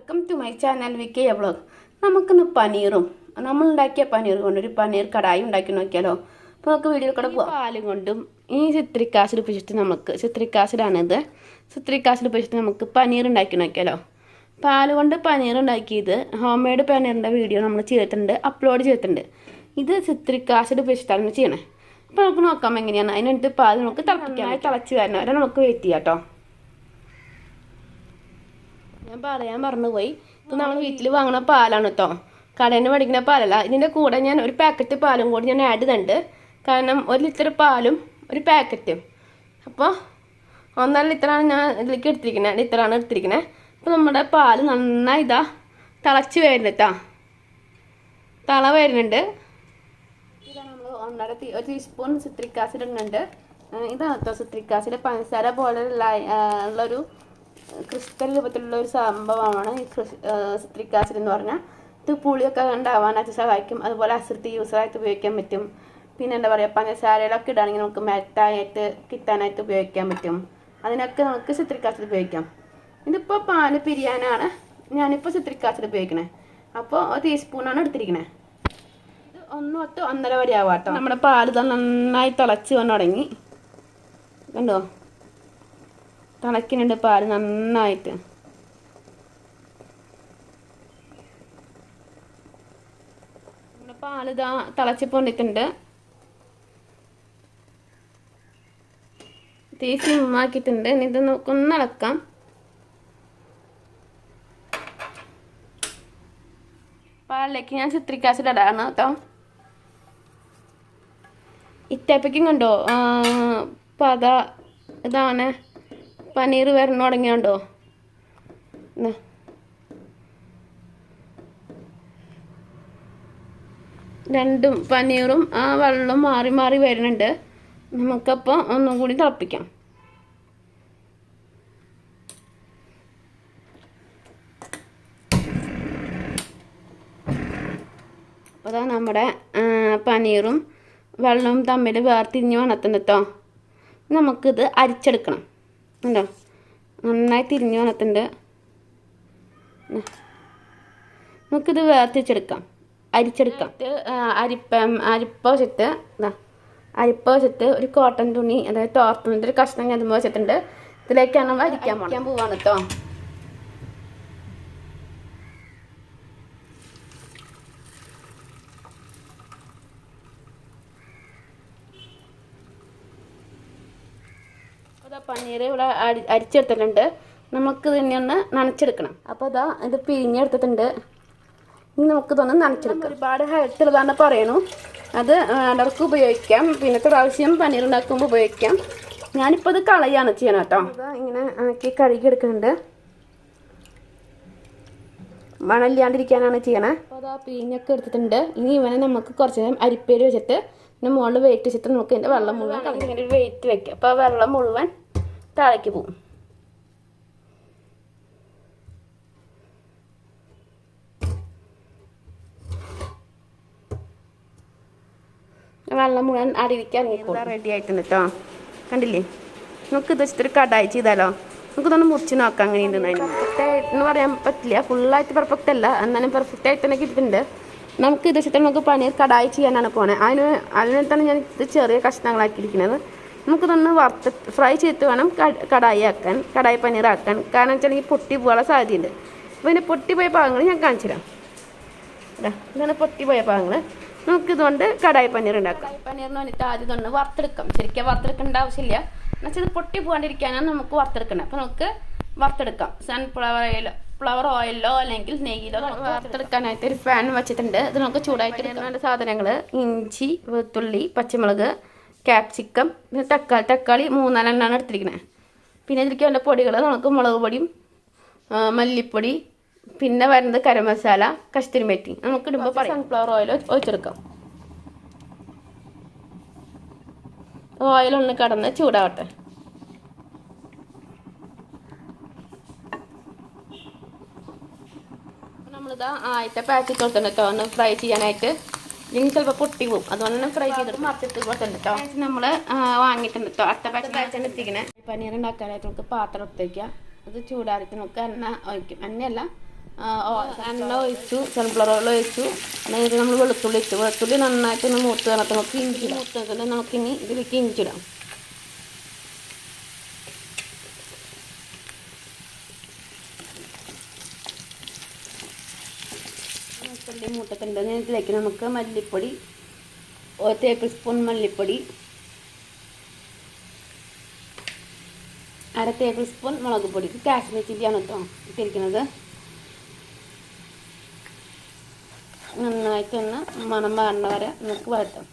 Welcome to my channel V K vlog. നമുക്കിന്ന് പനീറും നമ്മൾ ഉണ്ടാക്കിയ പനീർ കൊണ്ടൊരു പനീർ കടായി ഉണ്ടാക്കി നോക്കിയാലോ? അപ്പോൾ നമുക്ക് വീഡിയോ കൂടെ പോകാം പാലും കൊണ്ടും ഈ സിത്രിക് ആസിഡ് ഉപയോഗിച്ചിട്ട് നമുക്ക് സിത്രിക് ആസിഡാണിത്. സിത്രിക് ആസിഡ് ഉപയോഗിച്ചിട്ട് നമുക്ക് പനീർ ഉണ്ടാക്കി നോക്കിയാലോ? പാൽ കൊണ്ട് പനീർ ഉണ്ടാക്കിയത് ഹോം മെയ്ഡ് പനീറിന്റെ വീഡിയോ നമ്മൾ ചെയ്തിട്ടുണ്ട് അപ്ലോഡ് ചെയ്തിട്ടുണ്ട്. ഇത് സിത്രിക് ആസിഡ് ഉപയോഗിച്ചിട്ടാണ് ചെയ്യണേ. അപ്പോൾ നമുക്ക് നോക്കാം എങ്ങനെയാണ്. അതിനടുത്ത് പാൽ നമുക്ക് തിളപ്പിക്കാൻ തിളച്ച് വരണം. വരെ നമുക്ക് വെയിറ്റ് ചെയ്യാം കേട്ടോ ഞാൻ പറയാൻ മറന്നുപോയി. ഇത് നമ്മൾ വീട്ടിൽ വാങ്ങുന്ന പാലാണ് കേട്ടോ കടയിൽ നിന്ന് മേടിക്കുന്ന പാലല്ല. ഇതിന്റെ കൂടെ ഞാൻ ഒരു പാക്കറ്റ് പാലും കൂടി ഞാൻ ആഡ് ചെയ്യുന്നുണ്ട് കാരണം ഒരു ലിറ്റർ പാലും ഒരു പാക്കറ്റും അപ്പോൾ ഒന്നര ലിറ്ററാണ് ഞാൻ ഇതിലേക്ക് എടുത്തിരിക്കുന്നത് ലിറ്ററാണ് എടുത്തിരിക്കുന്നത് അപ്പോൾ നമ്മുടെ പാൽ നന്നായി ഇതാ തിളച്ച് വരുന്നുണ്ട് കേട്ടോ തള വരുന്നുണ്ട്. നമ്മൾ ഒന്നര ടീ ഒരു ടീസ്പൂൺ സിട്രിക് ആസിഡ് ഇടുന്നുണ്ട്. ഇതാണ് കേട്ടോ സിട്രിക് ആസിഡ് പഞ്ചസാര പോലെ ഉള്ള ഉള്ളൊരു ക്രിസ്റ്റൽ രൂപത്തിലുള്ള ഒരു സംഭവമാണ് ഈ സിട്രിക് ആസിഡ് എന്ന് പറഞ്ഞാൽ. ഇത് പുളിയൊക്കെ ഉണ്ടാവാനായിട്ട് സഹായിക്കും. അതുപോലെ അസിഡിറ്റി യൂസറായിട്ട് ഉപയോഗിക്കാൻ പറ്റും. പിന്നെ എന്താ പറയുക പഞ്ചസാരയിലൊക്കെ ഇടുകയാണെങ്കിൽ നമുക്ക് മെൽറ്റായിട്ട് കിട്ടാനായിട്ട് ഉപയോഗിക്കാൻ പറ്റും. അതിനൊക്കെ നമുക്ക് സിട്രിക് ആസിഡ് ഉപയോഗിക്കാം. ഇതിപ്പോൾ പാൽ പിരിയാനാണ്. ഞാനിപ്പോൾ സിട്രിക് ആസിഡ് ഉപയോഗിക്കണേ. അപ്പോൾ ഒരു ടീസ്പൂണാണ് എടുത്തിരിക്കണേ. ഇത് ഒന്ന് തൊട്ട് ഒന്നര വരെ ആവാട്ടോ. നമ്മുടെ ഇതാ നന്നായി തിളച്ച് വന്നു തുടങ്ങി. കണ്ടോ? തിളയ്ക്കുന്നുണ്ട് പാൽ നന്നായിട്ട്. നമ്മുടെ പാൽ ഇതാ തിളച്ച് പൊന്നിട്ടുണ്ട് തീ സിമ്മാക്കിയിട്ടുണ്ട് ഇനി ഇത് നമുക്കൊന്ന് ഇളക്കാം. പാലിലേക്ക് ഞാൻ ആസിഡ് ഇടാണ് കേട്ടോ. ഇറ്റപ്പിക്കും കണ്ടോ? പത ഇതാണ്. പനീർ വരണം തുടങ്ങിയുണ്ടോ. രണ്ടും പനീറും ആ വെള്ളം മാറി മാറി വരുന്നുണ്ട്. നമുക്കപ്പോൾ ഒന്നും കൂടി തിളപ്പിക്കാം. അപ്പോൾ അതാ നമ്മുടെ പനീറും വെള്ളവും തമ്മിൽ വേർതിരിഞ്ഞ് വണത്തുണ്ട് നമുക്കിത് അരിച്ചെടുക്കണം. ഉണ്ടോ? നന്നായി തിരിഞ്ഞു വന്നിട്ടുണ്ട്. നമുക്കിത് വേർതിരിച്ചെടുക്കാം അരിച്ചെടുക്കാം. അരിപ്പ അരിപ്പം വെച്ചിട്ട് ഇതാ അരിപ്പ വെച്ചിട്ട് ഒരു കോട്ടൺ തുണി അതായത് തോർത്തുണിന്റെ ഒരു കഷ്ണം ഞാൻ വെച്ചിട്ടുണ്ട്. ഇതിലേക്കാണ് അരിക്കാൻ പോകാൻ പോവാണ് കേട്ടോ അതാ പനീർ ഇവിടെ അരി അരിച്ചെടുത്തിട്ടുണ്ട്. നമുക്ക് ഇതിനെ ഒന്ന് നനച്ചെടുക്കണം. അപ്പോൾ അതാ ഇത് പിരിഞ്ഞെടുത്തിട്ടുണ്ട് ഇനി നമുക്ക് ഇതൊന്ന് നനച്ചെടുക്കാം. ഒരുപാട് ഹെൽത്ത് ഉള്ളതാണ് പറയണു അത് എല്ലാവർക്കും ഉപയോഗിക്കാം. പിന്നത്തെ പ്രാവശ്യം പനീർ ഉണ്ടാക്കുമ്പോൾ ഉപയോഗിക്കാം. ഞാനിപ്പോൾ ഇത് കളയാണ് ചെയ്യണം കേട്ടോ. ഇത് ഇങ്ങനെ ആക്കി കഴുകി എടുക്കുന്നുണ്ട്. മണമില്ലാണ്ടിരിക്കാനാണ് ചെയ്യണേ. അപ്പോൾ അതാ പിഴിഞ്ഞൊക്കെ എടുത്തിട്ടുണ്ട്. ഇനി ഇവനെ നമുക്ക് കുറച്ച് നേരം അരിപ്പേര് വെച്ചിട്ട് പിന്നെ മുകളിൽ വെയിറ്റ് വെച്ചിട്ട് നമുക്ക് ഇതിന്റെ വെള്ളം മുഴുവൻ കളഞ്ഞ് ഇങ്ങനെ ഒരു വെയിറ്റ് വെക്കാം അപ്പോൾ വെള്ളം മുഴുവൻ താഴേക്ക് പോകും വെള്ളം മുഴുവൻ അടിയിലേക്ക് ഇറങ്ങിക്കോളും. റെഡി ആയിട്ടുണ്ട് കേട്ടോ കണ്ടില്ലേ? നമുക്ക് ഇത് വെച്ചിട്ടൊരു കടായി ചെയ്താലോ? നമുക്കിതൊന്ന് മുറിച്ച് നോക്കാം അങ്ങനെ ഉണ്ടെന്ന് പെർഫെക്റ്റ് എന്ന് പറയാൻ പറ്റില്ല. ഫുള്ളായിട്ട് പെർഫെക്റ്റ് അല്ല. എന്നാലും പെർഫെക്റ്റ് ആയിട്ട് തന്നെ കിട്ടുന്നുണ്ട് നമുക്ക് ഇത് വെച്ചിട്ട് നമുക്ക് പനീർ കടായി ചെയ്യാനാണ് പോണത് അതിന് തന്നെ ഞാൻ ഇത് ചെറിയ കഷ്ണങ്ങളാക്കിയിരിക്കുന്നത്. നമുക്കിതൊന്ന് വറുത്ത് ഫ്രൈ ചെയ്ത് വേണം കട- കടായി ആക്കാൻ കടായി പനീർ ആക്കാൻ കാരണം വെച്ചാൽ ഈ പൊട്ടി പോകാനുള്ള സാധ്യതയുണ്ട്. അപ്പോൾ ഇതിന്റെ പൊട്ടിപ്പോയ ഭാഗങ്ങൾ ഞാൻ കാണിച്ചു തരാം. ഇതാ, ഇതാണ് പൊട്ടിപ്പോയ ഭാഗങ്ങൾ നമുക്കിതുകൊണ്ട് കടായി പനീർ ഉണ്ടാക്കാം. കടായി പനീറിന് വേണ്ടിയിട്ട് ആദ്യം ഇതൊന്ന് വറുത്തെടുക്കാം. ശരിക്കും വറുത്തെടുക്കേണ്ട ആവശ്യമില്ല. എന്നുവെച്ചാൽ ഇത് പൊട്ടി പോകാണ്ടിരിക്കാനാണ് നമുക്ക് വറുത്തെടുക്കണം. അപ്പോൾ നമുക്ക് വറുത്തെടുക്കാം. സൺഫ്ലവർ ഓയിലോ ഫ്ലവർ ഓയിലോ അല്ലെങ്കിൽ നെയ്യിലോ വറുത്തെടുക്കാനായിട്ട് ഒരു ഫാൻ വെച്ചിട്ടുണ്ട്. ഇത് നമുക്ക് ചൂടായിട്ട് എടുക്കുന്ന സാധനങ്ങൾ ഇഞ്ചി വെളുത്തുള്ളി പച്ചമുളക് ക്യാപ്സിക്കം പിന്നെ തക്കാളി തക്കാളി മൂന്നാലെണ്ണാണ് എടുത്തിരിക്കുന്നത് പിന്നെ ഇതിലേക്ക് വേണ്ട പൊടികൾ നമുക്ക് മുളക് പൊടിയും മല്ലിപ്പൊടി പിന്നെ വരുന്നത് കരം മസാല കസ്തൂരി മെറ്റി നമുക്ക് ഇടുമ്പോൾ പറയും. Sunflower oil ഒഴിച്ചെടുക്കാം. ഓയിലൊന്ന് കടന്ന് ചൂടാവട്ടെ അപ്പോൾ നമ്മളിതാ ആദ്യത്തെ പാക്കറ്റ് കൊടുത്തിട്ടുണ്ട് കേട്ടോ ഒന്ന് ഫ്രൈ ചെയ്യാനായിട്ട്. ഇനി ചിലപ്പോൾ പൊട്ടി പോകും അതുകൊണ്ട് തന്നെ ഫ്രൈ ചെയ്തിട്ട് മറിച്ചിട്ട് കേട്ടോ നമ്മൾ വാങ്ങിയിട്ടുണ്ട് കേട്ടോ അടുത്ത പാക്ക് പാക്കറ്റ് എത്തിക്കണേ. പനീർ ഉണ്ടാക്കാനായിട്ട് നമുക്ക് പാത്രം എടുത്തേക്കാം അത് ചൂടാറിയിട്ട് നമുക്ക് എണ്ണ ഒഴിക്കും. എണ്ണയല്ല എണ്ണ ഒഴിച്ചു സൺഫ്ലവർ ഓയിൽ ഒഴിച്ചു. നേരെ നമ്മൾ വെളുത്തുള്ളി ഇട്ടു. വെളുത്തുള്ളി നന്നായിട്ട് ഒന്ന് മൂത്ത് വന്നിട്ട് നമുക്ക് ഇഞ്ചി മൂത്തതിൽ നമുക്കിനി ഇതിലേക്ക് ഇഞ്ചിടാം വെളുത്തുള്ളി മൂട്ടത്തിന്റെ ഇതിലേക്ക് നമുക്ക് മല്ലിപ്പൊടി ഒരു ടേബിൾ സ്പൂൺ മല്ലിപ്പൊടി അര ടേബിൾ സ്പൂൺ മുളക് പൊടി. കാശ്മീർ ചില്ലിയാണ് കേട്ടോ ഇട്ടിരിക്കുന്നത്. നന്നായിട്ടൊന്ന് മണം മാറണ വരെ നമുക്ക് വഴറ്റാം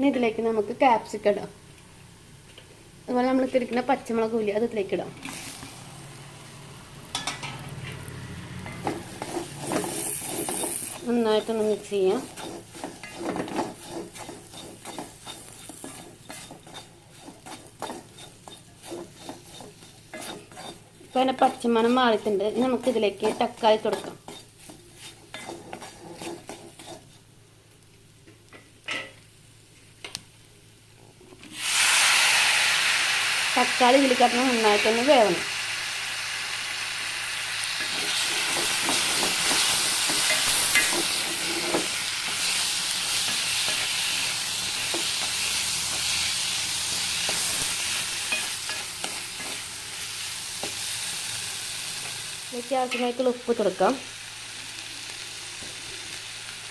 ഇനി ഇതിലേക്ക് നമുക്ക് കാപ്സിക്ക ഇടാം. അതുപോലെ നമ്മൾ ഇട്ടിരിക്കുന്ന പച്ചമുളക് കൂലി അത് ഇതിലേക്ക് ഇടാം. നന്നായിട്ടൊന്ന് മിക്സ് ചെയ്യാം. ഇപ്പം അതിന്റെ പച്ചമണം മാറിയിട്ടുണ്ട്. നമുക്ക് ഇതിലേക്ക് തക്കാളി കൊടുക്കാം തക്കാളി ഇതിൽ കിടന്ന് നന്നായിട്ടൊന്ന് വേവണം. ഇതിലേക്ക് ആവശ്യമായിട്ടുള്ള ഉപ്പ് കൊടുക്കാം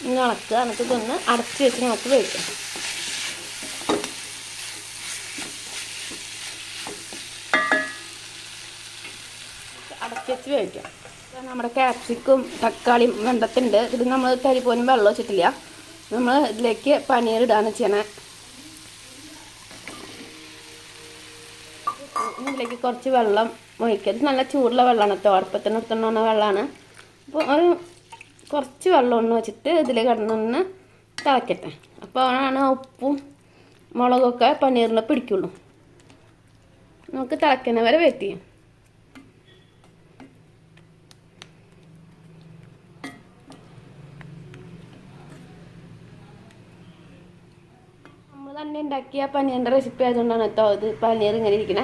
ഇന്ന് ഇളക്കുക. എന്നിട്ട് ഇതൊന്ന് അടച്ച് വെച്ച് നമുക്ക് വേവിക്കാം. വെച്ച് വേവിക്കാം നമ്മുടെ ക്യാപ്സിക്കും തക്കാളിയും വെണ്ടത്തുണ്ട് ഇത് നമ്മൾ കരിപ്പോനും വെള്ളം വെച്ചിട്ടില്ല. നമ്മൾ ഇതിലേക്ക് പനീർ ഇടാണ് ചെയ്യണേ ഇതിലേക്ക് കുറച്ച് വെള്ളം ഒഴിക്കുക ഇത് നല്ല ചൂടുള്ള വെള്ളമാണ് തോർപ്പത്തിന് എടുത്തുകൊണ്ടുവന്ന വെള്ളമാണ് അപ്പോൾ ഒരു കുറച്ച് വെള്ളം ഒന്ന് വെച്ചിട്ട് ഇതിൽ കിടന്നൊന്ന് തിളക്കട്ടെ. അപ്പോൾ ആണ് ഉപ്പും മുളകൊക്കെ പനീറിനെ പിടിക്കുള്ളൂ. നമുക്ക് തിളക്കുന്നവരെ വെയിറ്റ് ചെയ്യാം നമ്മൾ തന്നെ ഉണ്ടാക്കിയ പനീറിന്റെ റെസിപ്പി ആയതുകൊണ്ടാണ് കേട്ടോ ഇത് പനീർ ഇങ്ങനെ ഇരിക്കണേ.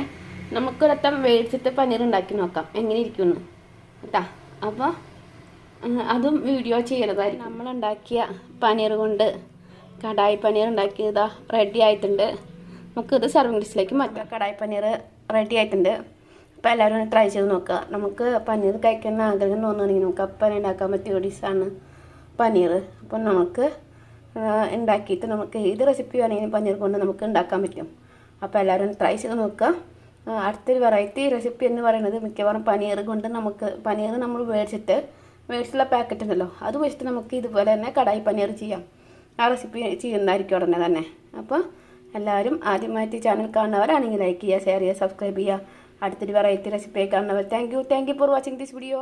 നമുക്കൊരത്തം മേടിച്ചിട്ട് പനീർ ഉണ്ടാക്കി നോക്കാം. എങ്ങനെ ഇരിക്കുന്നു. കേട്ടാ അപ്പോൾ അതും വീഡിയോ ചെയ്യണതായിരിക്കും. നമ്മൾ ഉണ്ടാക്കിയ പനീർ കൊണ്ട് കടായി പനീർ ഉണ്ടാക്കിയതാ റെഡി ആയിട്ടുണ്ട്. നമുക്കിത് സർവിങ് ഡിഷിലേക്ക് മാറ്റാം. കടായി പനീർ റെഡി ആയിട്ടുണ്ട്. അപ്പോൾ എല്ലാവരും ട്രൈ ചെയ്ത് നോക്കുക. നമുക്ക് പനീർ കഴിക്കുന്ന ആഗ്രഹം തോന്നുകയാണെങ്കിൽ നമുക്ക് അപ്പം ഉണ്ടാക്കാൻ പറ്റിയ ഡിഷാണ് പനീർ. അപ്പം നമുക്ക് ഉണ്ടാക്കിയിട്ട് നമുക്ക് ഏത് റെസിപ്പി വേണമെങ്കിലും പനീർ കൊണ്ട് നമുക്ക് ഉണ്ടാക്കാൻ പറ്റും. അപ്പോൾ എല്ലാവരും ട്രൈ ചെയ്ത് നോക്കുക അടുത്തൊരു വെറൈറ്റി റെസിപ്പി എന്ന് പറയുന്നത് മിക്കവാറും പനീർ കൊണ്ട് നമുക്ക് പനീർ നമ്മൾ മേടിച്ചിട്ട് മേടിച്ചുള്ള പാക്കറ്റ് ഉണ്ടല്ലോ അത് വെച്ചിട്ട് നമുക്ക് ഇതുപോലെ തന്നെ കടായി പനീർ ചെയ്യാം. ആ റെസിപ്പി ചെയ്യുന്നതായിരിക്കും ഉടനെ തന്നെ. അപ്പോൾ എല്ലാവരും ആദ്യമായിട്ട് ചാനൽ കാണുന്നവരാണെങ്കിൽ ലൈക്ക് ചെയ്യുക ഷെയർ ചെയ്യുക സബ്സ്ക്രൈബ് ചെയ്യുക. അടുത്തൊരു വെറൈറ്റി റെസിപ്പി കാണുന്നവർ thank you thank you for watching this video